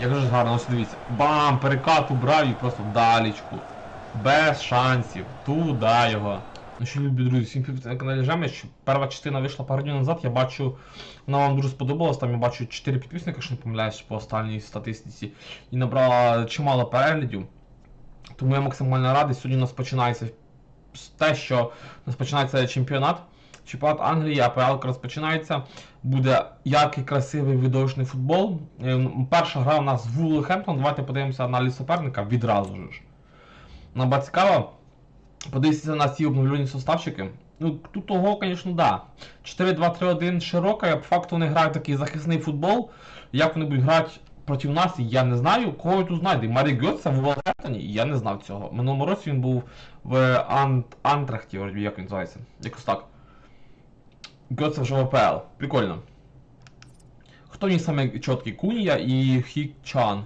Як же ж гарно, ось дивіться. Бам! Перекат убрав і просто вдалічку. Без шансів. Туди його. Ну що, любі друзі, всім на каналі Жеміч. Перша частина вийшла пару днів назад. Я бачу, вона вам дуже сподобалась. Там я бачу 4 підписника, якщо не помиляюсь, по останній статистиці. І набрала чимало переглядів. Тому я максимально радий. Сьогодні у нас починається те, що у нас починається чемпіонат. Чемпіонат Англії, АПЛ розпочинається. Буде яркий, красивий видовищний футбол. Е, Перша гра у нас з Вулверхемптон. Давайте подивимося аналіз суперника відразу ж. Нам буде цікаво. Подивіться на ці обновлені составчики. Ну, тут того, звісно, да. 4-2-3-1 широка, по факту вони грають такий захисний футбол. Як вони будуть грати проти нас, я не знаю. Кого тут знайду? Марі Гьотса в Вулверхемптоні? Я не знав цього. Минулому році він був в Ант... Антрахті, як він називається. Якось так. Вже в АПЛ. Прикольно. Хто мені саме чіткий? Кунія і Хік-Чан.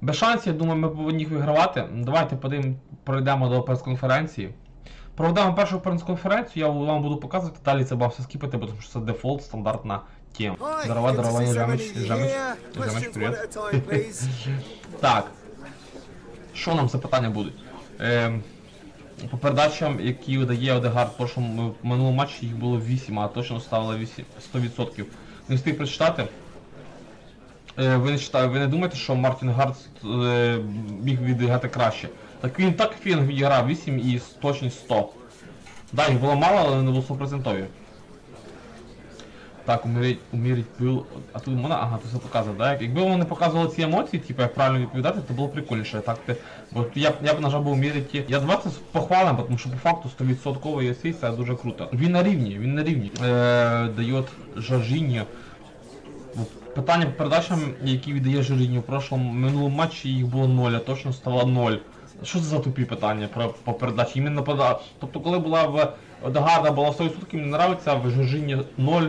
Без шансів, я думаю, ми повинні їх вигравати. Давайте подивимо, пройдемо до прес-конференції. Проведемо першу прес-конференцію, я вам буду показувати, далі це все скіпати, бо тому що це дефолт, стандартна тема. Здорова, здорова, я Жемич, Жемич, Жемич, привіт. Так. Що нам за питання будуть? Ем, по передачам, які видає Одегард в прошлому в минулому матчі, їх було 8, а точно ставили 8, 100%. Не встиг прочитати. Е, ви не читали, ви не думаєте, що Мартін Гард е, міг відіграти краще? Так він так фінг відіграв 8 і точність 100. Да, їх було мало, але не було 100%. Так, умірить, умірить пил. А тут можна, ага, тут все показує, да? Якби вони показували ці емоції, типу, як правильно відповідати, то було прикольніше. Так, ти, бо я, б- я б нажав би умірити. Я 20 похвалим, тому що по факту 100% асист це дуже круто. Він на рівні, він на рівні. Е, дає Жоржіньо. Питання по передачам, які віддає Жоржіньо в прошлому минулому матчі, їх було 0, а точно стало 0. Що це за тупі питання про, по передачі? Іменно пода... Тобто, коли була в Оdegaard була 100%, мені нравиться, в Жоржіньо 0.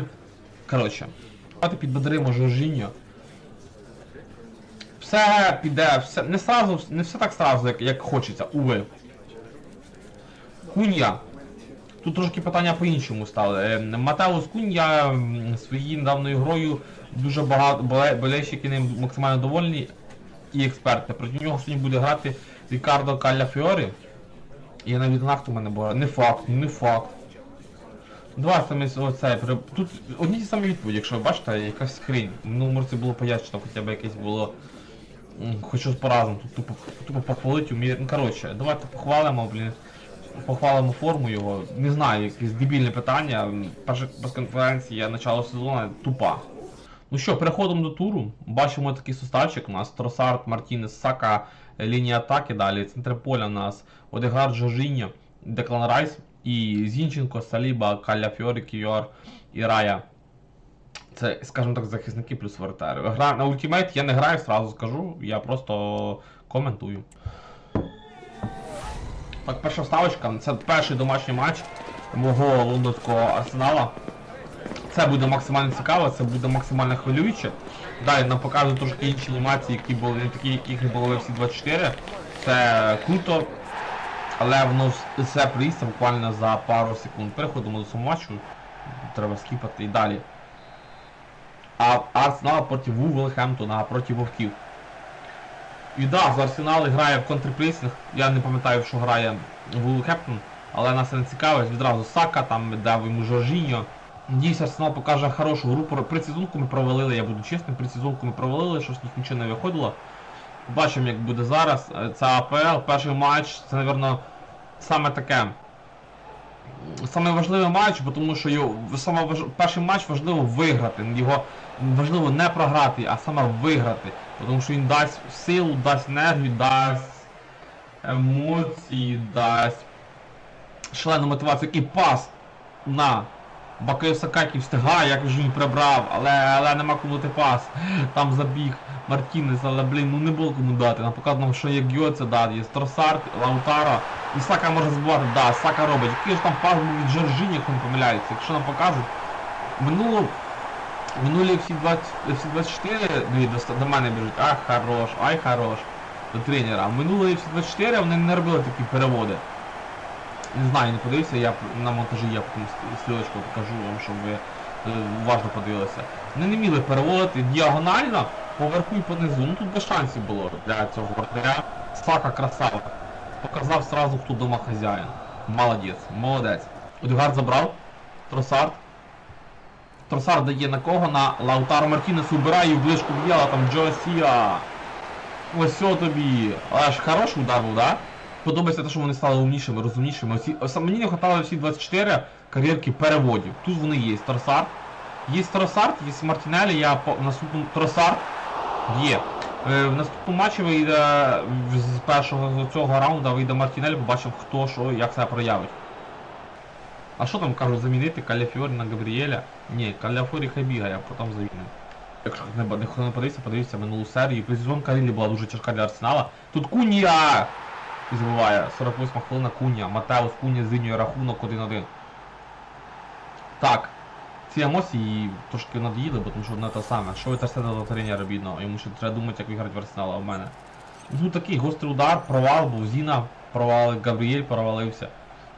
Коротше, давайте підбодримо Жоржіньо. Все піде, все, не сразу, не все так сразу, як, як хочеться, уви. Кунья. Тут трошки питання по-іншому стали. Е, Матеус Кунья своєю недавньою грою дуже багато боле- болельщики ним максимально довольні і експерти. Проти нього сьогодні буде грати Рікардо Калля Фіорі. Я навіть знав, хто в мене буде. Не факт, не факт. Два саме оце. Тут одні ті самі відповіді, якщо ви бачите, якась. В минулому році було пояснено, хоча б якесь було. Хоч щось по-разному, тут тупо, тупо похвалить уміє. Ну коротше, давайте похвалимо, блін. Похвалимо форму його. Не знаю, якесь дебільне питання. Перша прес-конференція начало сезону тупа. Ну що, переходимо до туру. Бачимо такий составчик. У нас Тросард, Мартінес, Сака, лінія атаки далі. Центр поля у нас Одегард, Жоржіньо, Деклан Райс і Зінченко, Саліба, Калля Фіорі, Кіор і Рая. Це, скажімо так, захисники плюс воротари. Гра на ультимейт я не граю, сразу скажу, я просто коментую. Так, перша вставочка. Це перший домашній матч мого лондонського арсенала. Це буде максимально цікаво, це буде максимально хвилююче. Далі нам покажуть трошки інші анімації, які були не такі, яких не було в всі 24. Це круто, але воно все приїсться буквально за пару секунд. Переходимо до самого матчу. Треба скіпати і далі. А Арсенал проти Вулверхемптона, проти Вовків. І да, за Арсенал грає в контрпресінг. Я не пам'ятаю, що грає Вулверхемптон, але нас не цікавить. Відразу Сака, там дав йому Жоржіньо. Надіюсь, Арсенал покаже хорошу гру. Про- Предсезонку ми провалили, я буду чесним, предсезонку ми провалили, щось нічого не виходило. Бачимо, як буде зараз. Е, Це АПЛ, перший матч, це, напевно, саме таке. Саме важливий матч, бо тому що його, саме важ... перший матч важливо виграти. Його важливо не програти, а саме виграти. Тому що він дасть силу, дасть енергію, дасть емоції, дасть шалену мотивацію. Який пас на Бакаю Сакакі встигає, як вже він прибрав, але, але нема кому дати пас. Там забіг Мартінес, але блін, ну не було кому дати. Нам що є Гьоце дати, є Стросард, Лаутара. І Сака може забувати, да, Сака робить. Який ж там пас був від Жоржині, як він помиляється. Якщо нам покажуть, минуло Минулі всі 20, всі 24, дві до, до мене біжуть, ах, хорош, ай хорош, до тренера. Минулі всі 24 вони не робили такі переводи. Не знаю, не подивився, я на монтажі я стрілочку покажу вам, щоб ви е, уважно подивилися. Вони не вміли переводити діагонально, поверху і понизу. Ну тут без шансів було для цього вратаря. Сака красава. Показав сразу, хто дома хазяїн. Молодець, молодець. Одегард забрав. Тросард. Тросард дає на кого? На Лаутаро Мартінес убирає і в ближку б'єла там Джосія. Ось все тобі. Але ж хороший удар був, да? Подобається те, що вони стали умнішими, розумнішими. Оці, мені не вистачало всі 24 кар'єрки переводів. Тут вони є. Тросард. Є Тросард, є Мартінелі, я по наступному Тросард є. Е, в наступному матчі вийде з першого цього раунду вийде Мартінелі, побачив хто що як себе проявить. А що там кажуть замінити Каляфіорі на Габріеля? Ні, Каляфіорі хай бігає, а потім замінимо. Якщо не, не подивився, подивіться минулу серію. Сезон Карілі була дуже тяжка для Арсенала. Тут Кунія! І забуває, 48 хвилина Кунія. Матеус Кунія зрівнює рахунок 1-1. Так. Ці емоції трошки надоїли, бо тому що одне те саме. Що ви трясете до тренера бідного? Йому ще треба думати, як виграти в Арсенал, а в мене. Ну такий гострий удар, провал був, Зіна провалив, Габріель провалився.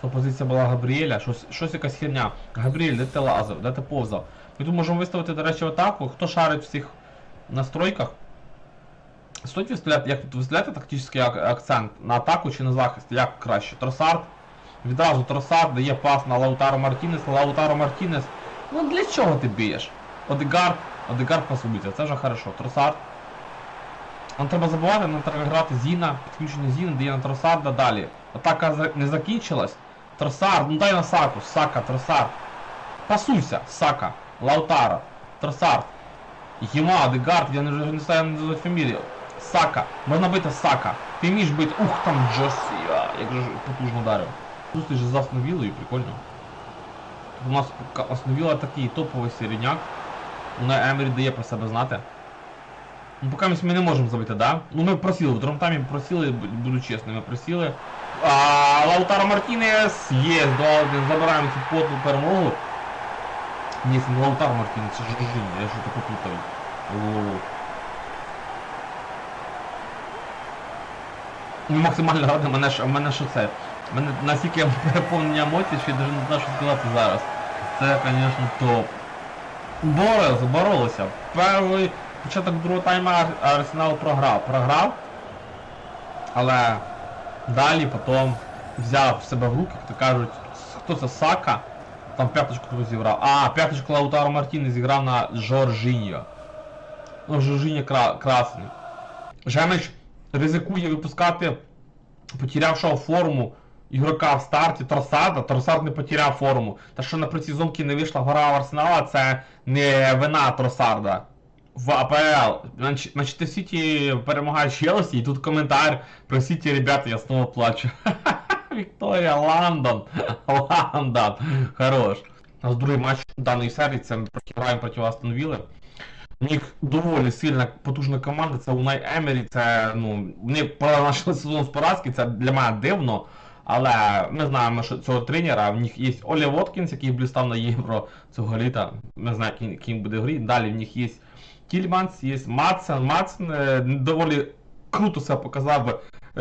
То позиція була Габріеля, щось, щось якась херня. Габріель, де ти лазив, де ти повзав? Ми тут можемо виставити, до речі, атаку. Хто шарить в цих настройках? Стоїть виставляти, як тут виставляти тактичний акцент на атаку чи на захист, як краще? Тросард. Відразу Тросард дає пас на Лаутаро Мартінес, Лаутаро Мартінес. Ну для чого ти б'єш? Одегард, Одегард посубиться, це вже хорошо. Тросард. Нам треба забувати, нам треба грати Зіна, підключення Зіна, дає на Тросарда далі. Атака не закінчилась. Тросард, ну дай на Саку, Сака, Тросард. Пасуйся, Сака, Лаутаро, Тросард. Єма, Дегард, я не, вже не знаю назвати фамілію. Сака, можна бити Сака. Ти вмієш бити, ух там Джосія, як же потужно ударив. Зустріч з Основілою, прикольно. У нас Основіла такий топовий середняк. Вона Емері дає про себе знати. Ну, поки ми не можемо забити, да? Ну ми просили, в другому таймі просили, буду чесним, ми просили. А, Лаутаро Мартінес є, 2-1, забираємо цю потну перемогу. Ні, це не Лаутаро Мартінес, це Жоржинь, я що таке плутаю. О. Ну, максимально радий, мене ж, мене що це. Мене настільки переповнення емоцій, що я навіть не знаю, що сказати зараз. Це, звісно, топ. Боролися, боролися. Перший початок другого тайму Ар- Арсенал програв. Програв. Але далі потім взяв себе в руки, як то кажуть, хто це Сака, там п'яточку хто зіграв. А, п'яточку Лаутаро Мартіни зіграв на Жоржиньо. Ну, Жоржиньо кра красний. Жемич ризикує випускати потерявшого форму ігрока в старті Тросарда, Тросард не потеряв форму. Та що на предсезонки не вийшла гора в Арсенала, це не вина Тросарда. В АПЛ. Манч- Манчестер Сіті перемагає Челсі, і тут коментар про Сіті, ребята, я снова плачу. Вікторія, Лондон. Лондон. Хорош. У нас другий матч даної серії, це ми граємо проти Астон Вілли. У них доволі сильна, потужна команда, це Унай Емері, це, ну, вони почали сезон з поразки, це для мене дивно. Але ми знаємо, що цього тренера, в них є Олі Воткінс, який блістав на Євро цього літа. Ми знаємо, ким, буде грі. Далі в них є Тільманс, є Матсен. Матсен е, доволі круто себе показав в,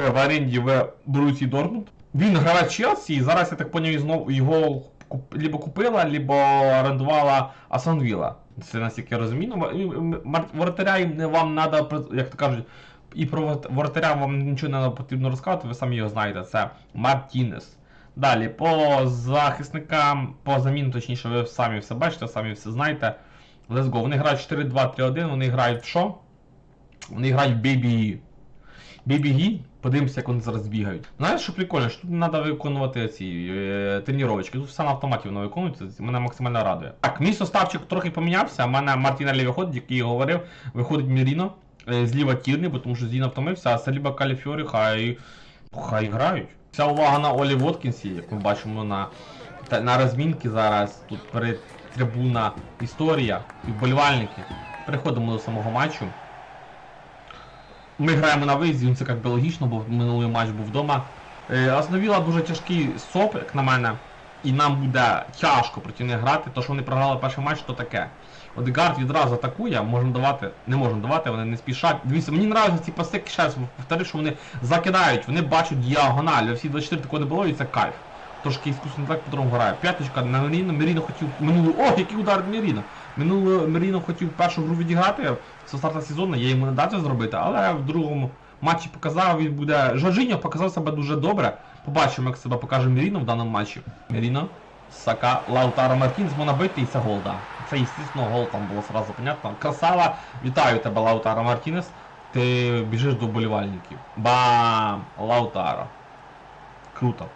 е, в оренді в Брусі Дортмунд. Він гравець Челсі, і зараз, я так поняв, знову його либо купила, либо орендувала Асан Вілла. Це наскільки я розумію. Ну, Воротаря вам треба, як то кажуть, і про воротаря вам нічого не потрібно розказувати, ви самі його знаєте. Це Мартінес. Далі, по захисникам, по заміну, точніше, ви самі все бачите, самі все знаєте. Let's go. Вони грають 4-2-3-1, вони грають в що? Вони грають в Baby Baby Гі. Подивимося, як вони зараз бігають. Знаєш, що прикольно, що тут не треба виконувати ці е, тренувачки. Тут все на автоматі воно виконується, мене максимально радує. Так, мій составчик трохи помінявся. У мене Мартінелі виходить, який говорив, виходить Міріно. е, Зліва Тірний, тому що Зіна втомився, а Саліба Каліфьорі хай, хай грають. Вся увага на Олі Воткінсі, як ми бачимо на, на розмінки зараз. Тут перед трибуна історія і вболівальники. Переходимо до самого матчу. Ми граємо на виїзді, це як би логічно, бо минулий матч був вдома. Е, Основіла дуже тяжкий соп, як на мене. І нам буде тяжко проти них грати, то що вони програли перший матч, то таке. Одегард відразу атакує, можна давати, не можна давати, вони не спішать. Дивіться, мені нравляться ці паси, ще раз повторю, що вони закидають, вони бачать діагональ, всі 24 такого не було і це кайф. Трошки іскусно так по-другому грає. П'яточка на Меріно, Меріно хотів минулий. О, який удар Меріно! Минуло Меріно хотів першу гру відіграти з старта сезону, я йому не дав це зробити, але в другому матчі показав, він буде. Жоржиньо показав себе дуже добре. Побачимо, як себе покаже Меріно в даному матчі. Меріно, Сака, Лаутаро Мартінс можна бити і це гол, да. Це, звісно, гол там було сразу понятно. Красава, вітаю тебе, Лаутаро Мартінес. Ти біжиш до болівальників. Бам! Лаутаро. Круто.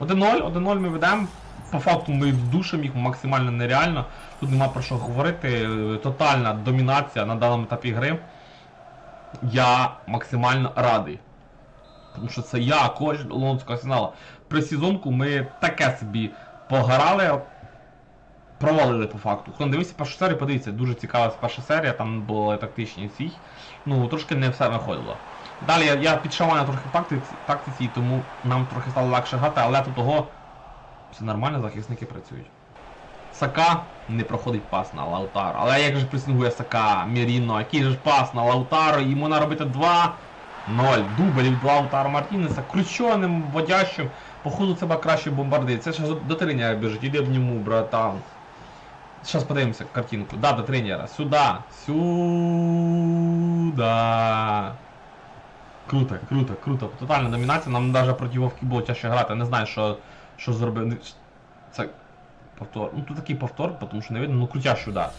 1-0, 1-0 ми ведемо. По факту ми душимо їх максимально нереально. Тут нема про що говорити. Тотальна домінація на даному етапі гри. Я максимально радий. Тому що це я, коч Лондонського арсенала. При сезонку ми таке собі пограли, провалили по факту. Хто не дивився першу серію, подивіться, дуже цікава перша серія, там були тактичні ці. Ну, трошки не все виходило. Далі я, я підшиваю трохи тактиці, тому нам трохи стало легше грати, але тут того все нормально, захисники працюють. Сака не проходить пас на Лаутаро. Але як же пресингує Сака, Міріно, який же пас на Лаутаро, йому треба робити 2. 0. Дубль від Лаутаро Мартінеса, крученим, водящим, походу це краще бомбарди. Це ще до тренера біжить, іди в ньому, братан. Зараз подивимося картинку. Да, до тренера. Сюда. Сюда. Круто, круто, круто. Тотальна домінація. Нам навіть проти Вовки було тяжче грати. Не знаю, що, що зробив. Це повтор. Ну тут такий повтор, тому що не видно, ну крутящий удар.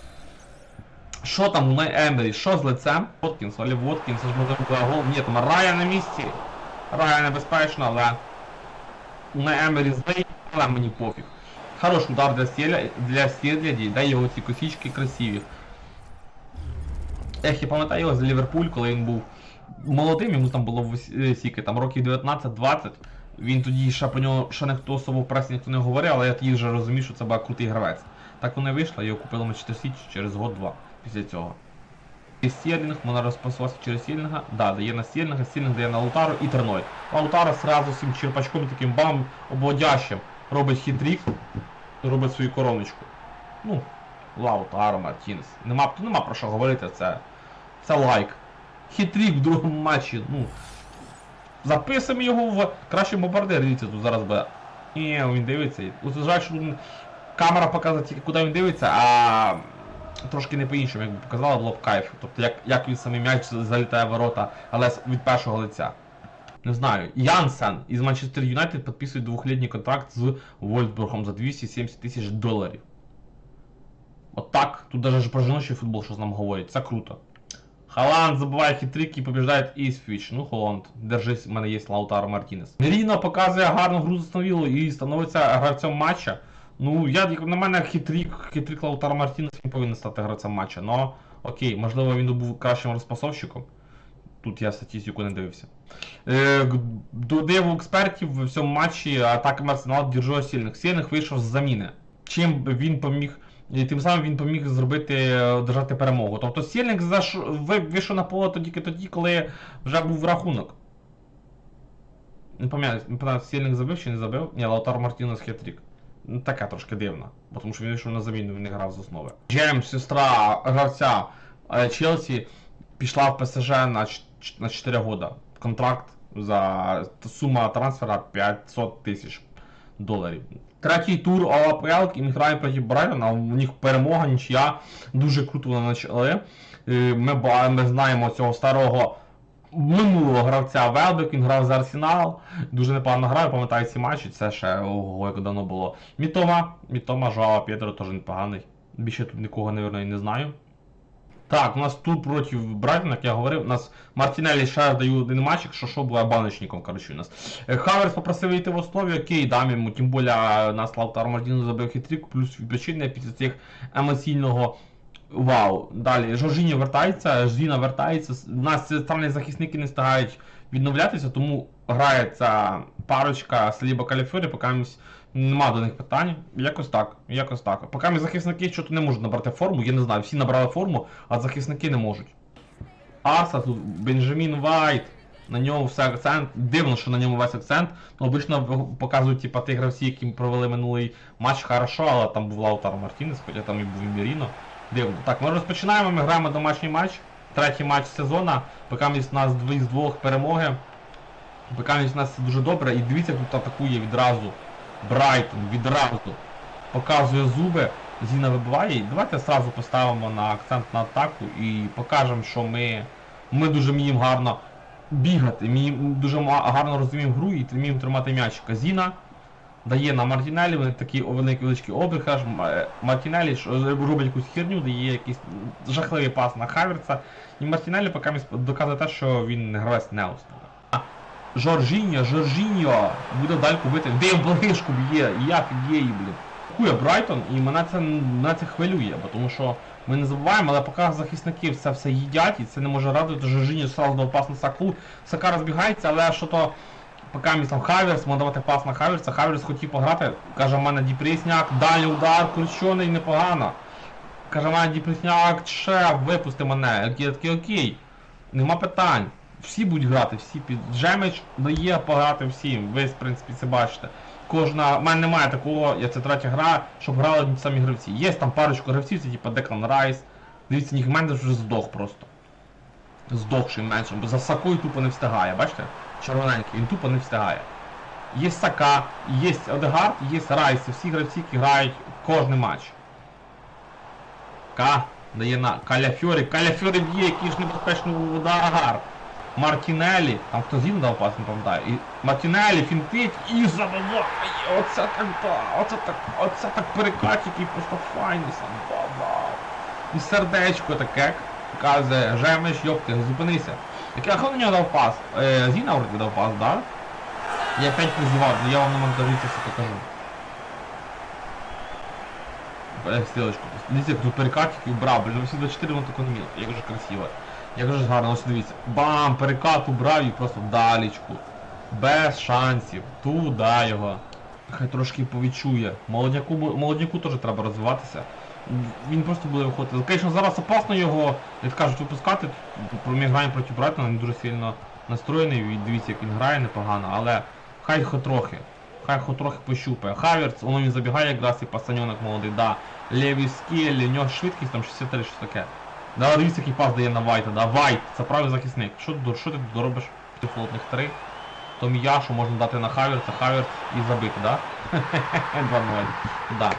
Що там у Ембері? Що з лицем? Воткінс, але Воткінс, ж бути гол. Ні, там Рая на місці. Рая небезпечно, але на Ембері здає, але мені пофіг. Хороший удар для стіля, для стіляді, дай його ці косічки красиві. Ех, я пам'ятаю його з Ліверпуль, коли він був молодим, йому там було вось- е, там років 19-20. Він тоді ще по нього ще ніхто особо в пресі ніхто не говорив, але я тоді вже розумів, що це був крутий гравець. Так воно і вийшло, його купили Манчестер Сіті через год-два після цього. І Стерлінг, вона розпасувався через Стерлінга, да, дає на Стерлінга, Стерлінг дає на Лаутару і Терной. Лаутаро сразу цим черпачком таким бам обводящим робить хитрік, робить свою короночку. Ну, Лаутаро, Мартінес. Нема, нема про що говорити, це, це лайк. Хитрік в другому матчі, ну. Записуємо його в кращий бомбардир, дивіться, тут зараз буде. І він дивиться. Жаль, що камера показує тільки куди він дивиться, а трошки не по-іншому, якби показала, було б кайф. Тобто як, як він самий м'яч залітає в ворота, але від першого лиця. Не знаю. Янсен із Манчестер Юнайтед підписує двохлітній контракт з Вольфсбургом за 270 тисяч доларів. От так, тут навіть про жіночий футбол щось нам говорять, це круто. Халанд забиває хитрик і побіждає Ісфіч. Ну, Холланд, держись, в мене є Лаутаро Мартінес. Меріно показує гарну гру за і становиться гравцем матча. Ну, я, як на мене, хитрик, хитрик Лаутаро Мартінес він повинен стати гравцем матча. Но, окей, можливо, він був кращим розпасовщиком. Тут я статистику не дивився. Е, г- до диву експертів в цьому матчі атака Арсенал держав сильних. Сильних вийшов з заміни. Чим він поміг. І тим самим він поміг зробити е, держати перемогу. Тобто Сєльник заш... вийшов на поле тоді тоді, коли вже був рахунок. Не пам'ятаю, не пам'ятаю, Сєльник забив чи не забив? Ні, Лаутар Мартінес хитрік. Ну, Таке трошки дивно, бо тому що він вийшов на заміну, він не грав з основи. Джеймс, сестра гравця е, Челсі, пішла в ПСЖ на, ч- ч- на 4 года. Контракт за сума трансфера 500 тисяч доларів. Третій тур АПЛ, і ми граємо проти Брайтона, у них перемога, нічия, дуже круто вони почали. Е, Ми, ми знаємо цього старого минулого гравця Велбек, він грав за Арсенал, дуже непогано грав, пам'ятаю ці матчі, це ще ого, як давно було. Мітома, Мітома, Жуава Пєтро теж непоганий. Більше тут нікого, мабуть, не знаю. Так, у нас тут проти Брайтона, як я говорив, у нас Мартінелі ще даю один матч, якщо що, буде баночником, коротше, у нас. Е, Хаверс попросив вийти в основі, окей, дам йому, тим більше нас Лаутар Мартіно забив хитрик, плюс відпочинення після цих емоційного вау. Далі, Жоржіньо вертається, Ждіна вертається, у нас центральні захисники не встигають відновлятися, тому грається парочка Сліба Каліфюрі, поки нема до них питань. Якось так, якось так. Поки місь захисники щось не можуть набрати форму, я не знаю, всі набрали форму, а захисники не можуть. Арса тут, Бенджамін Вайт, на ньому все акцент. Дивно, що на ньому весь акцент. Ну, обично показують типа ті гравці, які провели минулий матч хорошо, але там був Лаутар Мартінес, хоча там і був Міріно. Дивно. Так, ми розпочинаємо, ми граємо домашній матч. Третій матч сезону. Поки у нас дві з двох перемоги. Поки у нас дуже добре. І дивіться, тут атакує відразу. Брайтон, відразу. Показує зуби. Зіна вибиває. Давайте одразу поставимо на акцент на атаку і покажемо, що ми, ми дуже вміємо гарно бігати, ми дуже гарно розуміємо гру і вміємо тримати м'ячика. Зіна дає на Мартінелі, вони такі великі величкі обріхаж. Мартінелі робить якусь херню, дає якийсь жахливий пас на Хаверца. І Мартінелі поки доказує те, що він гравець не основний. Жоржіньо, Жоржіньо буде дальку бити. Де в ближку б'є, як гей, блін. Кує Брайтон, і мене це, мене це хвилює, бо тому що ми не забуваємо, але поки захисники це все їдять, і це не може радувати, Жоржіньо сразу дав пас на Саку. Сака розбігається, але що то поки там Хаверс, може давати пас на Хаверса, Хаверс хотів пограти, каже, в мене Діпрісняк, далі удар, кручений, непогано. Каже, в мене Діпрісняк, шеф, випусти мене. Я такий окей. Нема питань. Всі будуть грати, всі під Джемич дає пограти всім. Ви, в принципі, це бачите. Кожна. У мене немає такого, я це третя гра, щоб грали самі гравці. Є там парочку гравців, це типа Деклан Райс. Дивіться, Нік Мендес вже здох просто. Здохший меншим, бо за Сакою тупо не встигає, бачите? Червоненький, він тупо не встигає. Є Сака, є Одегард, є Райс, всі гравці, які грають кожний матч. К дає на Каляфьорі. Каляфьорі б'є, який ж небезпечний удар. Мартінелі, там хто зін дав пас, не пам'ятаю. І Мартінелі фінтить і забиває. Оце так да, оце так, оце так перекат, який просто файний сам. І сердечко таке каже, жемеш, йопти, зупинися. Який а хто на нього дав пас? Е, Зіна вроді дав пас, да? Я опять призивав, я вам на монтажі це все покажу. Е, Стрілочку. Дивіться, тут перекатик брав, блін, всі 24 воно тако не міло. Як же красиво. Як же ж гарно, ось дивіться. Бам! Перекат убрав і просто вдалічку. Без шансів. Туда його. Хай трошки повідчує. Молодняку, молодняку теж треба розвиватися. Він просто буде виходити. Звісно, зараз опасно його, як кажуть, випускати. Ми граємо проти Брайтона, він дуже сильно настроєний, дивіться, як він грає непогано, але хай хоч трохи. Хай хоч трохи пощупає. Хаверц, воно він забігає якраз і пацаньонок молодий, да. Леві скелі, у нього швидкість там 63 щось таке. Да, дивіться, який пас дає на Вайта, да. Вайт, це правий захисник. Що, що ти тут робиш? Ти флотних три. То Міяшу можна дати на Хаверца, Хаверц і забити, да? 2-0. Да.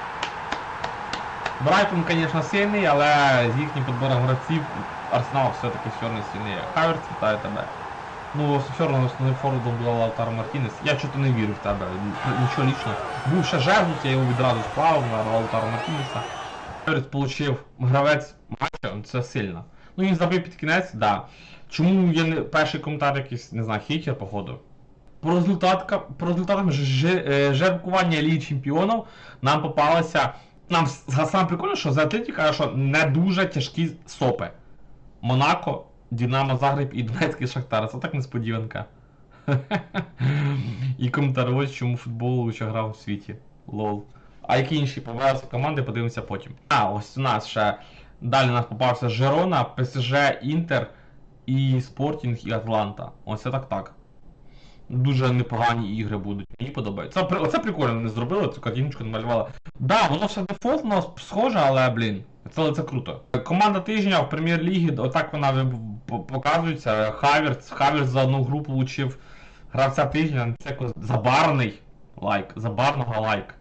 Брайтон, звісно, сильний, але з їхнім підбором гравців Арсенал все-таки все одно сильний. Хаверц, вітаю тебе. Ну, все одно основним форвардом була Лаутаро Мартінес. Я чого-то не вірю в тебе. Нічого лічного. Був ще Жезус, я його відразу сплавив на Лаутаро Мартінеса. Получив гравець матча, це сильно. Ну він забив під кінець, да. Чому не перший коментар якийсь, не знаю, хейтер, походу. По, результатка, по результатам е, жеребкування Ліги Чемпіонів нам попалося. Нам саме прикольно, що за Атлетіка каже, що не дуже тяжкі сопи. Монако, Динамо Загреб і Донецький Шахтар. Це так несподіванка. І коментар ось чому футбол лучше грав у світі. Лол. А які інші побачаться команди, подивимося потім. А, ось у нас ще далі у нас попався Жерона, ПСЖ, Інтер і Спортінг і Атланта. Ось це так так. Дуже непогані ігри будуть. Мені подобається. Це, оце прикольно вони зробили, цю картиночку намалювали. Да, воно все дефолтно схоже, але блін. Це, це круто. Команда тижня в прем'єр-лігі, отак вона показується. Хаверц. Хаверц за одну гру получив гравця тижня. Це забарний лайк. Забарного лайк.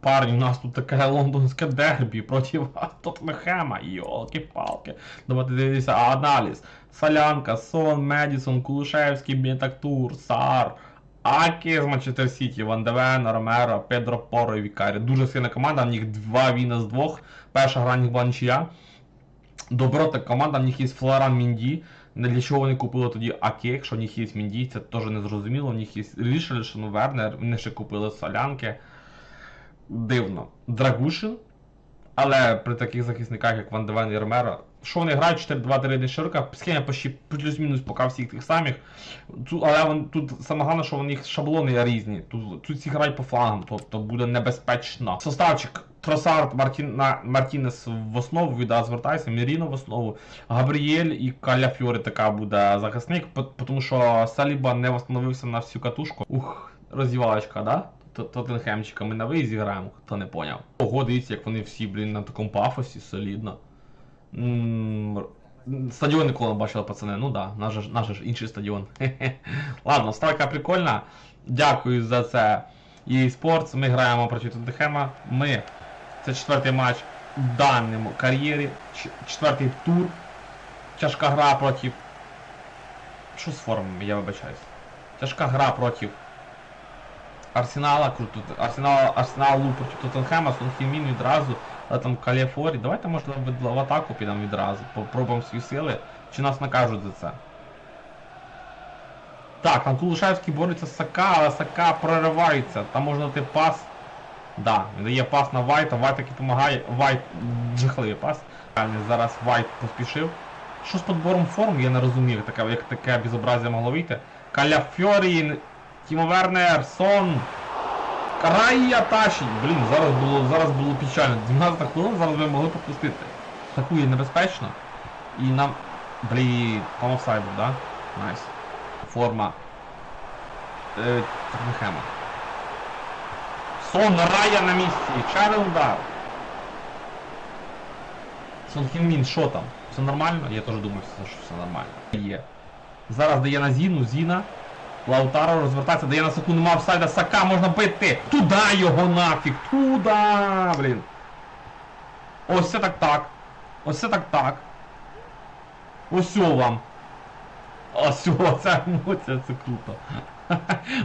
Парні, у нас тут таке лондонське дербі проти Тоттенхема. Йолки-палки. Давайте дивитися аналіз. Солянка, Сон, Медісон, Кулушевський, Бєтактур, Сар. Акі з Манчестер Сіті, Ван Девен, Ромеро, Педро Поро і Вікарі. Дуже сильна команда, в них два віна з двох. Перша гра в них була. Доброта команда, в них є Флоран Мінді. Для чого вони купили тоді Аке, якщо в них є Мінді, це теж не зрозуміло. В них є Рішельшин, Вернер, вони ще купили Солянки. Дивно. Драгушин. Але при таких захисниках, як Ван Девен і Ромеро, що вони грають 4-2-3 широка, схема почти плюс-мінус поки всіх тих самих. Але вон, тут саме головне, що вони їх шаблони різні. Тут, тут всі грають по флангам, тобто буде небезпечно. Составчик Тросард, Мартін, Мартінес в основу, віда звертайся, Міріно в основу, Габріель і Каля Фьори така буде захисник, тому що Саліба не встановився на всю катушку. Ух, роздівалочка, да? Т- Тоттенхемчика ми на виїзді граємо, хто не поняв. Ого, дивіться, як вони всі, блін, на такому пафосі, солідно. Стадіон ніколи не бачили, пацани. Ну да, наш, наш ж інший стадіон. Ладно, ставка прикольна. Дякую за це. EA Sports. Ми граємо проти Тоттенхема. Ми Це четвертий матч в даному кар'єрі. Четвертий тур. Тяжка гра проти. Що з формами, я вибачаюсь. Тяжка гра проти Арсенала, круто. Арсенал, Арсеналу проти Тоттенхема, Сон Хімін відразу, але там Каліфорі. Давайте може в, атаку підемо відразу. Попробуємо свої сили. Чи нас накажуть за це? Так, там Кулушевський бореться з Сака, але Сака проривається. Там можна дати пас. Да, він дає пас на Вайта, Вайт таки допомагає. Вайт жахливий пас. Зараз Вайт поспішив. Що з подбором форм, я не розумію, таке, як таке безобразие могло вийти. Каля Фьорі, Тімо Вернер, Сон. Рая тащить. Блін, зараз було, зараз було печально. 12 хвилин зараз ми могли пропустити. Атакує небезпечно. І нам. Блін, там офсайд був, да? Найс. Форма. Е, Тоттенхема. Сон Рая на місці. Чарий удар. Сон Хінмін, що там? Все нормально? Я теж думаю, що все нормально. Є. Зараз дає на Зіну, Зіна. Лаутаро розвертається, дає на секунду мав сайда Сака, можна бити! Туда його нафіг! Туда! Блін. Ось це так так. Ось це так так. Ось вам. Ось це емоція, це круто.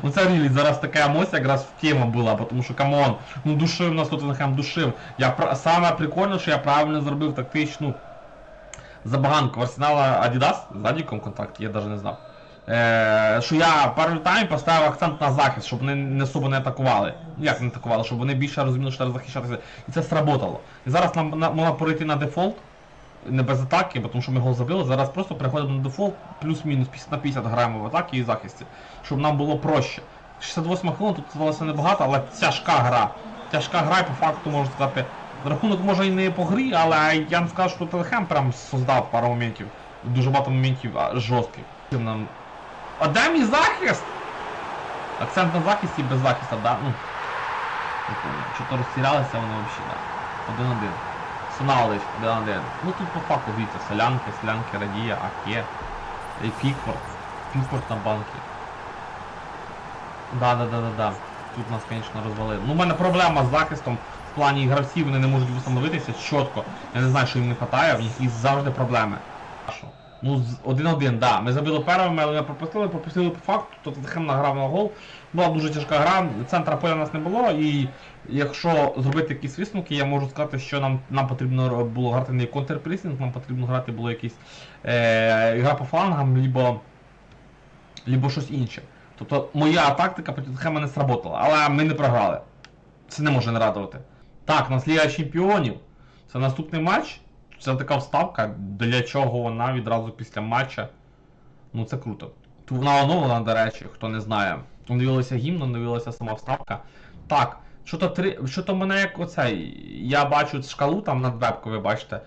Оце рілі, зараз така емоція якраз в тема була, тому що камон, ну душив нас Тоттенхем, душив. Я саме прикольно, що я правильно зробив тактичну забаганку в Арсенала Adidas з Адіком контракт, я навіть не знав. Е, що я перший тайм поставив акцент на захист, щоб вони не особо не атакували. Як не атакували, щоб вони більше розуміли, що треба захищатися. І це сработало. І зараз нам можна перейти на дефолт, не без атаки, тому що ми гол забили. Зараз просто переходимо на дефолт, плюс-мінус 50 на 50 граємо в атакі і захисті, щоб нам було проще. 68 хвилин тут здалося небагато, але тяжка гра. Тяжка гра і по факту можна сказати. Рахунок може і не по грі, але я не скажу, що Телехем прям создав пару моментів. Дуже багато моментів жорстких. Нам... А де мій захист? Акцент на захисті без захиста, да? Ну. Що-то розтірялися вони взагалі, да. Один-один. Соналдич, один-один. Ну тут по факту дивіться, солянки, солянки, радія, Аке. І Пікфорд. Пікфорд на банки. Да, да, да, да, да. Тут нас, звісно, розвалили. Ну, у мене проблема з захистом в плані гравців, вони не можуть встановитися чітко. Я не знаю, що їм не вистачає, в них є завжди проблеми. Ну, з- один-один, да. Ми забили першими, але ми пропустили, пропустили по факту, то Тоттенхем награв на гол. Була дуже тяжка гра, центра поля у нас не було, і якщо зробити якісь висновки, я можу сказати, що нам, нам потрібно було грати не контрпресінг, нам потрібно грати було якісь е, гра по флангам, либо, либо щось інше. Тобто моя тактика проти Тоттенхема не сработала, але ми не програли. Це не може не радувати. Так, у нас Ліга Чемпіонів. Це наступний матч. Це така вставка, для чого вона відразу після матча. Ну це круто. Тут вона оновлена, до речі, хто не знає. Оновилася гімн, оновилася сама вставка. Так, що то три. Що то мене як оцей. Я бачу шкалу там над вебкою, ви бачите.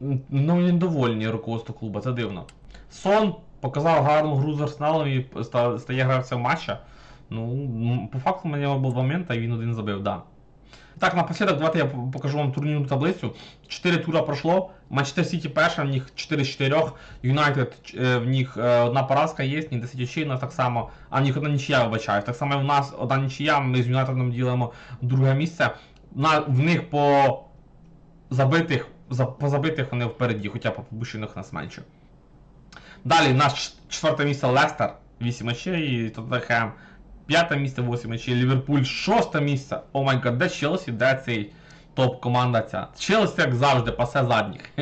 Ну, недовольні руководство клубу, це дивно. Сон показав гарну гру з Арсеналом і стає гравцем матча. Ну, по факту у мене був два моменти, і він один забив, да. Так, напослідок, давайте я покажу вам турнірну таблицю. Чотири тура пройшло. Манчестер Сіті перша, в них 4 з 4. Юнайтед, е, в них е, одна поразка є, ні 10 очей, у нас так само, а в них одна нічия, вибачаю. Так само в нас одна нічия, ми з Юнайтедом ділимо друге місце. На, в них по забитих, за, по забитих вони впереді, хоча по побушених нас менше. Далі наш четверте місце Лестер, 8 очей, і Тоттенхем. П'яте місце, 8 очей, Ліверпуль, шосте місце. О май гад, де Челсі, де цей топ-команда ця? Челсі, як завжди, пасе задніх.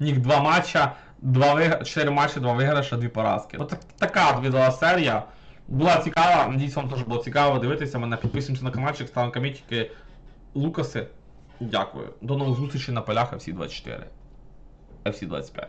В них два матча, два вигра... 4 матчі, два виграші, дві поразки. Так, така от серія. Була цікава, надіюсь, вам теж було цікаво дивитися мене. Підписуємося на каналчик, ставимо комітики. Лукаси. Дякую. До нових зустрічей на полях FC24. FC25.